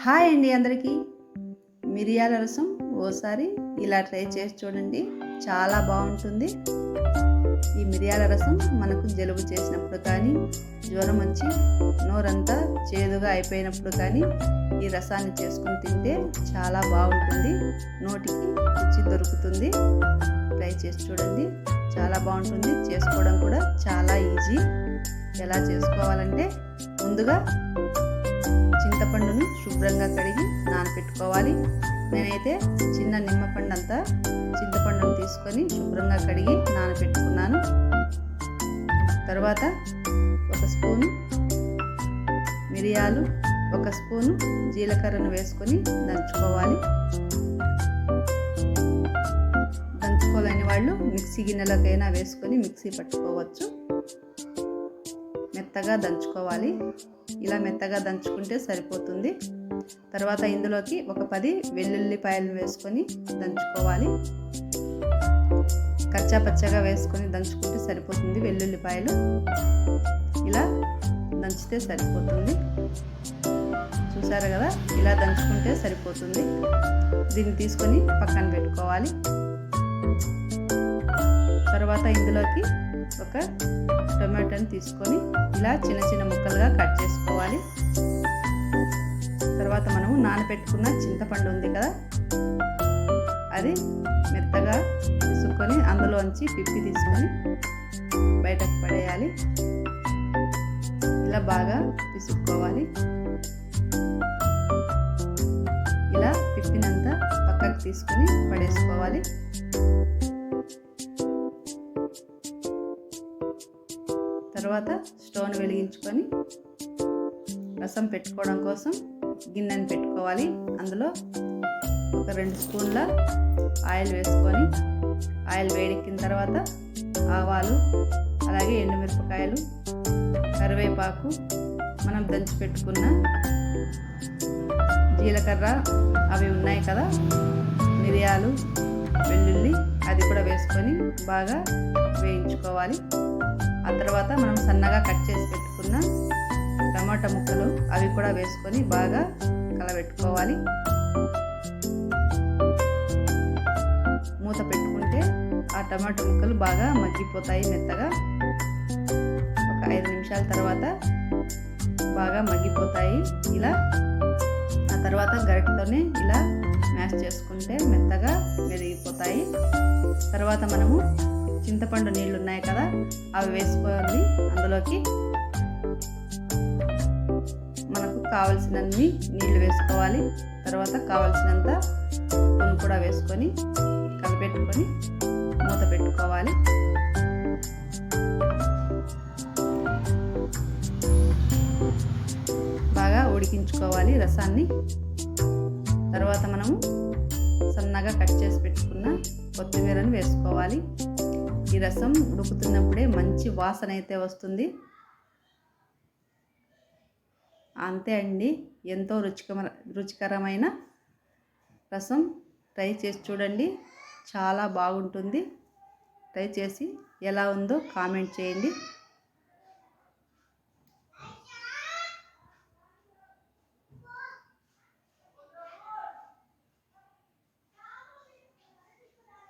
Hi అండి అందరికీ. మిరియాల రసం ఓసారి ఇలా ట్రై చేసి చూడండి. చాలా బాగుంటుంది. ఈ మిరియాల రసం మనకు జలుబు చేసినప్పుడు కానీ జ్వరం వచ్చి నోరంతా చేదుగా అయిపోయినప్పుడు కానీ ఈ రసాన్ని చేసుకుని తింటే చాలా బాగుంటుంది. నోటికి రుచి దొరుకుతుంది. ట్రై చేసి చూడండి. చాలా బాగుంటుంది. చేసుకోవడం కూడా చాలా ఈజీ. ఎలా చేసుకోవాలంటే ముందుగా చింతపండును శుభ్రంగా కడిగి నానపెట్టుకోవాలి. నేనైతే చిన్న నిమ్మపండు అంతా చింతపండును తీసుకొని శుభ్రంగా కడిగి నానపెట్టుకున్నాను. తర్వాత ఒక స్పూను మిరియాలు ఒక స్పూను జీలకర్రను వేసుకొని దంచుకోవాలి. దంచుకోలేని వాళ్ళు మిక్సీ గిన్నెలకైనా వేసుకొని మిక్సీ పట్టుకోవచ్చు. మెత్తగా దంచుకోవాలి. ఇలా మెత్తగా దంచుకుంటే సరిపోతుంది. తర్వాత ఇందులోకి ఒక పది వెల్లుల్లిపాయలు వేసుకొని దంచుకోవాలి. కచ్చా పచ్చగా వేసుకొని దంచుకుంటే సరిపోతుంది వెల్లుల్లిపాయలు. ఇలా దంచితే సరిపోతుంది. చూసారు కదా? ఇలా దంచుకుంటే సరిపోతుంది. దీన్ని తీసుకొని పక్కన పెట్టుకోవాలి. తర్వాత ఇందులోకి ఒక టొమాటోని తీసుకొని ఇలా చిన్న చిన్న ముక్కలుగా కట్ చేసుకోవాలి. తర్వాత మనము నానబెట్టుకున్న చింతపండు ఉంది కదా అది మెత్తగా తీసుకొని అందులోంచి పిప్పి తీసుకొని బయటకు పడేయాలి. ఇలా బాగా పిసుక్కోవాలి ఇలా పిప్పినంత పక్కకు తీసుకొని పడేసుకోవాలి. తర్వాత స్టోన్ వెలిగించుకొని రసం పెట్టుకోవడం కోసం గిన్నెని పెట్టుకోవాలి. అందులో ఒక రెండు స్పూన్ల ఆయిల్ వేసుకొని ఆయిల్ వేడెక్కిన తర్వాత ఆవాలు అలాగే ఎండుమిరపకాయలు కరివేపాకు మనం దంచి పెట్టుకున్న జీలకర్ర అవి ఉన్నాయి కదా మిరియాలు వెల్లుల్లి అది కూడా వేసుకొని బాగా వేయించుకోవాలి. ఆ తర్వాత మనం సన్నగా కట్ చేసి పెట్టుకున్న టమాటా ముక్కలు అవి కూడా వేసుకొని బాగా కలబెట్టుకోవాలి. మూత పెట్టుకుంటే ఆ టమాటా ముక్కలు బాగా మగ్గిపోతాయి మెత్తగా. ఒక ఐదు నిమిషాల తర్వాత బాగా మగ్గిపోతాయి. ఇలా ఆ తర్వాత గరిటతోనే ఇలా మ్యాష్ చేసుకుంటే మెత్తగా మెరిగిపోతాయి తర్వాత మనము చింతపండు నీళ్ళు ఉన్నాయి కదా అవి వేసుకోవాలి. అందులోకి మనకు కావలసినన్ని నీళ్ళు వేసుకోవాలి. తర్వాత కావలసినంత ఉప్పు కూడా వేసుకొని కలిపెట్టుకొని మూత పెట్టుకోవాలి. బాగా ఉడికించుకోవాలి రసాన్ని. తర్వాత మనము సన్నగా కట్ చేసి పెట్టుకున్న కొత్తిమీరను వేసుకోవాలి. ఈ రసం ఉడుకుతున్నప్పుడే మంచి వాసన అయితే వస్తుంది. అంతే అండి. ఎంతో రుచికర రుచికరమైన రసం ట్రై చేసి చూడండి. చాలా బాగుంటుంది. ట్రై చేసి ఎలా ఉందో కామెంట్ చేయండి.